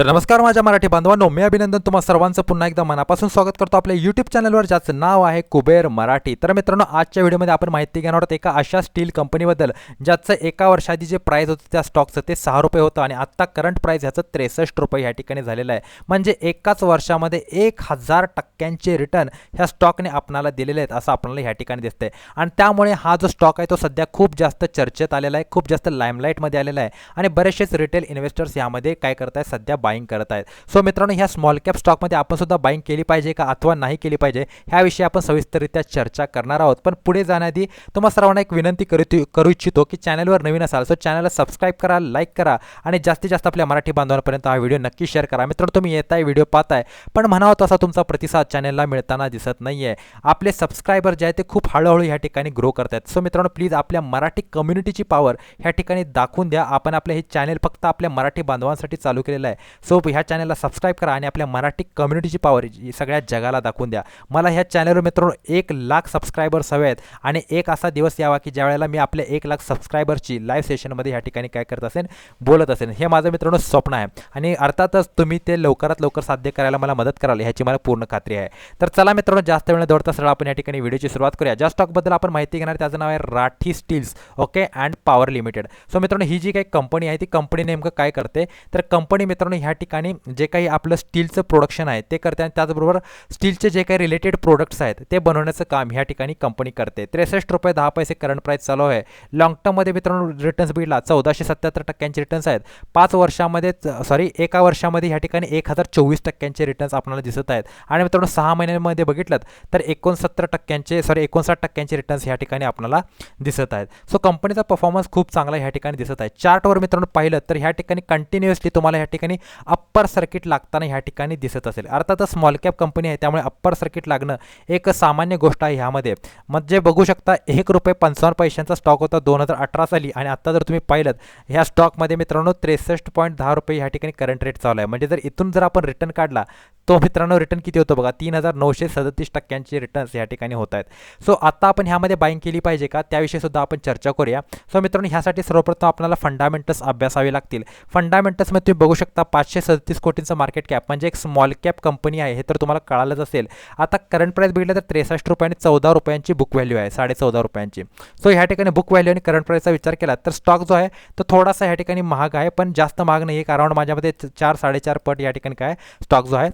तर नमस्कार माझ्या मराठी बांधवांनो मी अभिनंदन तुम्हा सर्वांचं. पुन्हा एकदा मनापासून स्वागत करतो आपल्या यूट्यूब चॅनलवर ज्याचं नाव आहे कुबेर मराठी. तर मित्रांनो आजच्या व्हिडिओमध्ये आपण माहिती घेणार आहोत एका अशा स्टील कंपनीबद्दल ज्याचं एका वर्षाआधी जे प्राईस होतं त्या स्टॉकचं ते सहा रुपये होतं आणि आत्ता करंट प्राईस ह्याचं त्रेसष्ट रुपये ह्या ठिकाणी झालेलं आहे. म्हणजे एकाच वर्षामध्ये एक हजार टक्क्यांचे रिटर्न ह्या स्टॉकने आपणाला दिलेले आहेत असं आपल्याला ह्या ठिकाणी दिसतंय. आणि त्यामुळे हा जो स्टॉक आहे तो सध्या खूप जास्त चर्चेत आलेला आहे खूप जास्त लाईमलाईटमध्ये आलेला आहे. आणि बरेचसेच रिटेल इन्व्हेस्टर्स यामध्ये काय करत आहेत सध्या बाईंग करत आहेत. सो मित्रांनो ह्या स्मॉल कॅप स्टॉकमध्ये आपण सुद्धा बाईंग केली पाहिजे का अथवा नाही केली पाहिजे ह्याविषयी आपण सविस्तररित्या चर्चा करणार आहोत. पण पुढे जाण्याआधी तुम्हाला सर्वांना एक विनंती करू करू इच्छितो की चॅनलवर नवीन असाल सो चॅनलला सबस्क्राईब करा लाईक करा आणि जास्तीत जास्त आपल्या मराठी बांधवांपर्यंत हा व्हिडिओ नक्की शेअर करा. मित्रांनो तुम्ही येताय व्हिडिओ पाहताय पण म्हणावं तसा तुमचा प्रतिसाद चॅनलला मिळताना दिसत नाही आहे आपले सबस्क्रायबर जे आहे ते खूप हळूहळू ह्या ठिकाणी ग्रो करत आहेत. सो मित्रांनो प्लीज आपल्या मराठी कम्युनिटीची पॉवर ह्या ठिकाणी दाखवून द्या. आपण आपलं हे चॅनल फक्त आपल्या मराठी बांधवांसाठी चालू केलेलं आहे. सो ह्या चॅनलला सबस्क्राईब करा आणि आपल्या मराठी कम्युनिटीची पॉवर सगळ्या जगाला दाखवून द्या. मला ह्या चॅनलवर मित्रांनो एक लाख सबस्क्रायबर्स हवे आहेत आणि एक असा दिवस यावा की ज्यावेळेला मी आपल्या एक लाख सबस्क्रायबर्सची लाईव्ह सेशनमध्ये ह्या ठिकाणी काय करत असेल बोलत असेल हे माझं मित्रांनो स्वप्न आहे. आणि अर्थातच तुम्ही ते लवकरात लवकर साध्य करायला मला मदत कराल ह्याची मला पूर्ण खात्री आहे. तर चला मित्रांनो जास्त वेळ दौडता सरळ आपण या ठिकाणी व्हिडिओची सुरुवात करूया. ज्या स्टॉकबद्दल आपण माहिती घेणार त्याचं नाव आहे Rathi steels okay and power limited so मित्रांनो ही जी काही कंपनी आहे ती कंपनी नेमकं काय करते? तर कंपनी मित्रांनो ह्या ह्या ठिकाणी जे काही आपलं स्टीलचं प्रोडक्शन आहे ते करते आणि त्याचबरोबर स्टीलचे जे काही रिलेटेड प्रोडक्ट्स आहेत ते बनवण्याचं काम ह्या ठिकाणी कंपनी करते. त्रेसष्ट रुपये दहा पैसे करंट प्राईस चालू आहे. लॉंग टर्ममध्ये मित्रांनो रिटर्न्स बिडला चौदाशे सत्याहत्तर टक्क्यांचे रिटर्न्स आहेत. पाच वर्षामध्ये सॉरी एका वर्षामध्ये ह्या ठिकाणी एक हजार चोवीस टक्क्यांचे रिटर्न्स आपल्याला दिसत आहेत. आणि मित्रांनो सहा महिन्यांमध्ये बघितलं तर एकोणसत्तर टक्क्यांचे सॉरी एकोणसाठ टक्क्यांचे रिटर्न्स ह्या ठिकाणी आपल्याला दिसत आहेत. सो कंपनीचा परफॉर्मन्स खूप चांगला ह्या ठिकाणी दिसत आहे. चार्टवर मित्रांनो पाहिलं तर ह्या ठिकाणी कंटिन्युअसली तुम्हाला ह्या ठिकाणी अप्पर सर्किट लागताना ह्या ठिकाणी दिसत असेल. अर्थातच स्मॉल कॅप कंपनी आहे त्यामुळे अप्पर सर्किट लागणं एक सामान्य गोष्ट आहे ह्यामध्ये. म्हणजे बघू शकता एक रुपये पंचावन्न पैशांचा स्टॉक होता दोन हजार अठरा साली. आणि आत्ता जर तुम्ही पाहिलं ह्या स्टॉकमध्ये मित्रांनो त्रेसष्ट पॉईंट दहा रुपये ह्या ठिकाणी करंट रेट चालू आहे. म्हणजे जर इथून जर आपण रिटर्न काढला तो मित्रांनो रिटर्न किती होतो बघा? तीन हजार नऊशे सदतीस टक्क्यांचे रिटर्न्स या ठिकाणी होत आहेत. सो आता आपण ह्यामध्ये बाईंग केली पाहिजे का? त्याविषयी सुद्धा आपण चर्चा करूया. सो मित्रांनो ह्यासाठी सर्वप्रथम आपल्याला फंडामेंटल्स अभ्यासावे लागतील. फंडामेंटल्समध्ये तुम्ही बघू शकता पाचशे सदतीस कोटींचं मार्केट कॅप म्हणजे एक स्मॉल कॅप कंपनी आहे हे तर तुम्हाला कळालंच असेल. आता करंट प्राईस बघितलं तर त्रेसष्ट रुपये आणि चौदा रुपयांची बुक व्हॅल्यू आहे साडे चौदा रुपयांची. सो ह्या ठिकाणी बुक व्हॅल्यू आणि करंट प्राईसचा विचार केला तर स्टॉक जो आहे तो थोडासा ह्या ठिकाणी महाग आहे पण जास्त महाग नाही एक अराउंड माझ्यामध्ये चार साडेचार पट या ठिकाणी काय स्टॉक जो आहे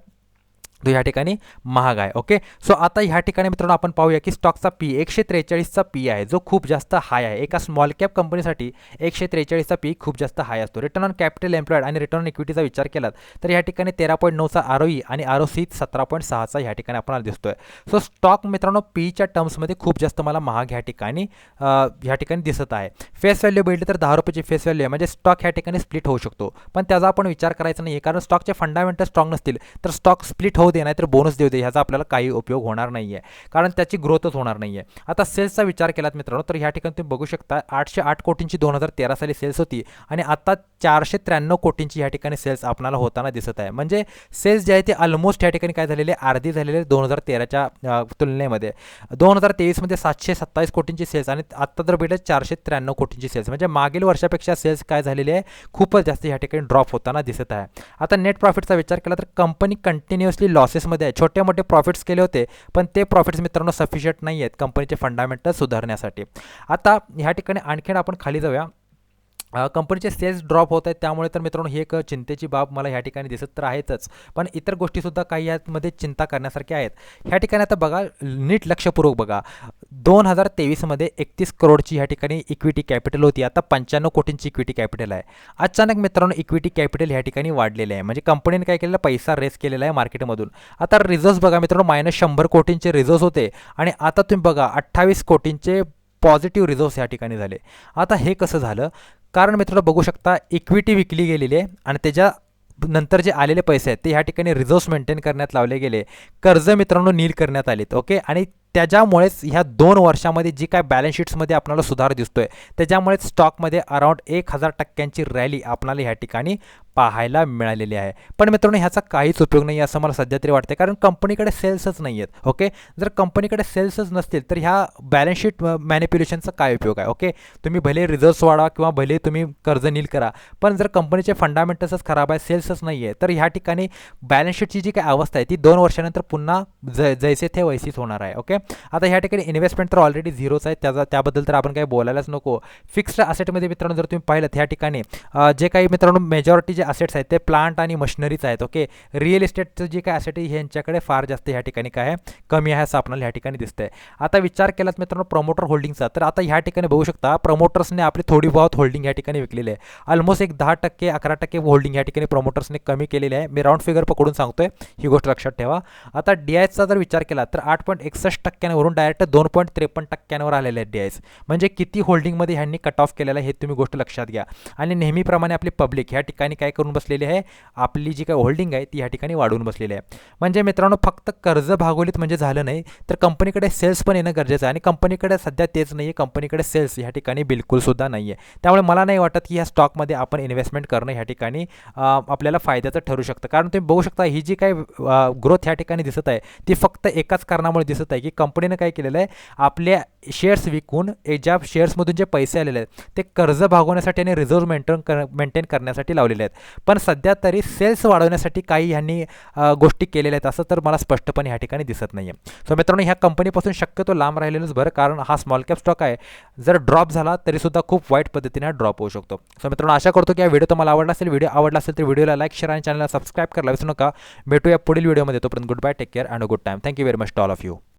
तो ह्या ठिकाणी महाग आहे. ओके सो आता ह्या ठिकाणी मित्रांनो आपण पाहूया की स्टॉकचा पी एकशे त्रेचाळीसचा पी आहे जो खूप जास्त हाय आहे. एका स्मॉल कॅप कंपनीसाठी एकशे त्रेचाळीसचा पी खूप जास्त हाय असतो. रिटर्न ऑन कॅपिटल एम्प्लॉईड आणि रिटर्न ऑन इक्विटीचा विचार केला तर ह्या ठिकाणी तेरा पॉईंट नऊचा आर ओ ई आणि आर ओ सी सतरा पॉईंट सहाचा ह्या ठिकाणी आपल्याला दिसतोय. सो स्टॉक मित्रांनो पीच्या टर्म्समध्ये खूप जास्त मला महाग ह्या ठिकाणी ह्या ठिकाणी दिसत आहे. फेस व्हॅल्यू भेटली तर दहा रुपयाची फेस व्हॅल्यू आहे. म्हणजे स्टॉक ह्या ठिकाणी स्प्लिट होऊ शकतो. पण त्याचा आपण विचार करायचा नाही कारण स्टॉकचे फंडामेंटल स्ट्रॉंग नसतील. तर स्टॉक स्प्लिट होऊ हो दे नाही तर बोनस देऊ दे ह्याचा आपल्याला काही उपयोग होणार नाही आहे कारण त्याची ग्रोथच होणार नाही आहे आता सेल्सचा विचार केलात मित्रांनो तर ह्या ठिकाणी तुम्ही बघू शकता आठशे आठ कोटींची दोन हजार तेरा साली सेल्स होती आणि आता चारशे त्र्याण्णव कोटींची ह्या ठिकाणी सेल्स आपल्याला होताना दिसत आहे. म्हणजे सेल्स जे आहे ते ऑलमोस्ट ह्या ठिकाणी काय झालेले अर्धी झालेले दोन हजार तेराच्या तुलनेमध्ये. दोन हजार तेवीसमध्ये सातशे सत्तावीस कोटींची सेल्स आणि आत्ता जर भेटले चारशे त्र्याण्णव कोटींची सेल्स म्हणजे मागील वर्षापेक्षा सेल्स काय झालेली आहे खूपच जास्त ह्या ठिकाणी ड्रॉप होताना दिसत आहे. आता नेट प्रॉफिटचा विचार केला तर कंपनी कंटिन्युअसली लॉसेसमध्ये आहे छोटे मोठे प्रॉफिट्स केले होते पण ते प्रॉफिट्स मित्रांनो सफिशियंट नाही आहेत कंपनीचे फंडामेंटल सुधारण्यासाठी. आता ह्या ठिकाणी आणखीन आपण खाली जाऊया. कंपनीचे सेल्स ड्रॉप होत आहेत. त्यामुळे तर मित्रांनो ही एक चिंतेची बाब मला ह्या ठिकाणी दिसत तर आहेतच. पण इतर गोष्टीसुद्धा काही यामध्ये चिंता करण्यासारख्या आहेत. ह्या ठिकाणी आता बघा नीट लक्षपूर्वक बघा. दोन हजार तेवीसमध्ये एकतीस करोडची ह्या ठिकाणी इक्विटी कॅपिटल होती. आता पंच्याण्णव कोटींची इक्विटी कॅपिटल आहे. अचानक मित्रांनो इक्विटी कॅपिटल ह्या ठिकाणी वाढलेले आहे. म्हणजे कंपनीने काय केलेलं? पैसा रेस केलेला आहे मार्केटमधून आता रिझर्व्स बघा मित्रांनो मायनस शंभर कोटींचे रिझर्व्स होते. आणि आता तुम्ही बघा अठ्ठावीस कोटींचे पॉझिटिव्ह रिझर्व्स या ठिकाणी झाले. आता हे कसं झालं? कारण मित्रांनो बघू शकता इक्विटी विकली गेलेली आहे आणि त्याच्या नंतर जे आलेले पैसे आहेत ते ह्या ठिकाणी रिझर्व्स मेंटेन करण्यात लावले गेले. कर्ज मित्रांनो नील करण्यात आलेत ओके आणि त्याच्यामुळेच ह्या दोन वर्षामध्ये जी काय बॅलन्स शीट्समध्ये आपल्याला सुधार दिसतो आहे त्याच्यामुळेच स्टॉकमध्ये अराउंड एक हजार टक्क्यांची रॅली आपल्याला ह्या ठिकाणी पाहायला मिळालेली आहे. पण मित्रांनो ह्याचा काहीच उपयोग नाही असं मला सध्या तरी वाटते कारण कंपनीकडे सेल्सच नाही आहेत ओके जर कंपनीकडे सेल्सच नसतील तर ह्या बॅलन्स शीट मॅनिप्युलेशनचा काय उपयोग आहे ओके तुम्ही भले रिझर्व्स वाढवा किंवा भले तुम्ही कर्ज नील करा पण जर कंपनीचे फंडामेंटल्सच खराब आहे सेल्सच नाही आहे तर ह्या ठिकाणी बॅलन्स शीटची जी काही अवस्था आहे ती दोन वर्षानंतर पुन्हा ज जैसे थे वैसीच होणार आहे ओके आता ह्या ठिकाणी इन्व्हेस्टमेंट तर ऑलरेडी झिरोच आहे त्याचा त्याबद्दल तर आपण काही बोलायलाच नको. फिक्स्ड असेटमध्ये मित्रांनो जर तुम्ही पाहिलं ह्या ठिकाणी जे काही मित्रांनो मेजॉरिटी जे असेट्स आहेत ते प्लांट आणि मशिनरीज आहेत ओके रिअल इस्टेटचं जे काय असेट आहे ह्यांच्याकडे फार जास्त ह्या ठिकाणी काय आहे? कमी आहे असं आपल्याला ह्या ठिकाणी दिसतंय. आता विचार केलात मित्रांनो प्रमोटर होल्डिंगचा तर आता ह्या ठिकाणी बघू शकता प्रमोटर्सने आपली थोडी बहुत होल्डिंग ह्या ठिकाणी विकलेली आहे. ऑलमोस्ट एक दहा टक्के अकरा टक्के होल्डिंग ह्या ठिकाणी प्रमोटर्सने कमी केलेली आहे. मी राऊंड फिगर पकडून सांगतोय ही गोष्ट लक्षात ठेवा. आता डी आयचा जर विचार केला तर आठ पॉईंट एकसष्ट टक्क्यांवरून डायरेक्ट दोन पॉईंट त्रेपन्न टक्क्यांवर आलेले आहेत डी आयस म्हणजे किती होल्डिंगमध्ये ह्यांनी कट ऑफ केलेलं आहे हे तुम्ही गोष्ट लक्षात घ्या. आणि नेहमीप्रमाणे आपली पब्लिक ह्या ठिकाणी काय करून बसलेली आहे? आपली जी काही होल्डिंग आहे ती ह्या ठिकाणी वाढवून बसलेली आहे. म्हणजे मित्रांनो फक्त कर्ज भागवलीत म्हणजे झालं नाही तर कंपनीकडे सेल्स पण येणं गरजेचं आहे. आणि कंपनीकडे सध्या तेच नाही आहे कंपनीकडे सेल्स ह्या ठिकाणी बिलकुलसुद्धा नाही आहे त्यामुळे मला नाही वाटत की ह्या स्टॉकमध्ये आपण इन्व्हेस्टमेंट करणं ह्या ठिकाणी आपल्याला फायद्याचं ठरू शकतं. कारण तुम्ही बघू शकता ही जी काही ग्रोथ ह्या ठिकाणी दिसत आहे ती फक्त एकाच कारणामुळे दिसत आहे की कंपनीनं काय केलेलं आहे आपल्या शेअर्स विकून ज्या शेअर्समधून जे पैसे आलेले आहेत ते कर्ज भागवण्यासाठी आणि रिझर्व्ह मेंटेन कर मेंटेन करण्यासाठी लावलेले आहेत. पण सध्या तरी सेल्स वाढवण्यासाठी काही ह्यांनी गोष्टी केलेल्या आहेत असं तर मला स्पष्टपणे ह्या ठिकाणी दिसत नाही आहे सो मित्रांनो ह्या कंपनीपासून शक्यतो लांब राहिलेलंच बरं कारण हा स्मॉल कॅप स्टॉक आहे. जर ड्रॉप झाला तरीसुद्धा खूप वाईट पद्धतीने हा ड्रॉप होऊ शकतो. सो मित्रांनो आशा करतो की हा व्हिडिओ तुम्हाला आवडला असेल. व्हिडिओ आवडला असेल तर व्हिडिओला लाईक शेअर आणि चॅनलला सबस्क्राईब करायला विसरू नका. भेटूया पुढील व्हिडिओमध्ये तोपर्यंत good bye take care and good time thank you very much to all of you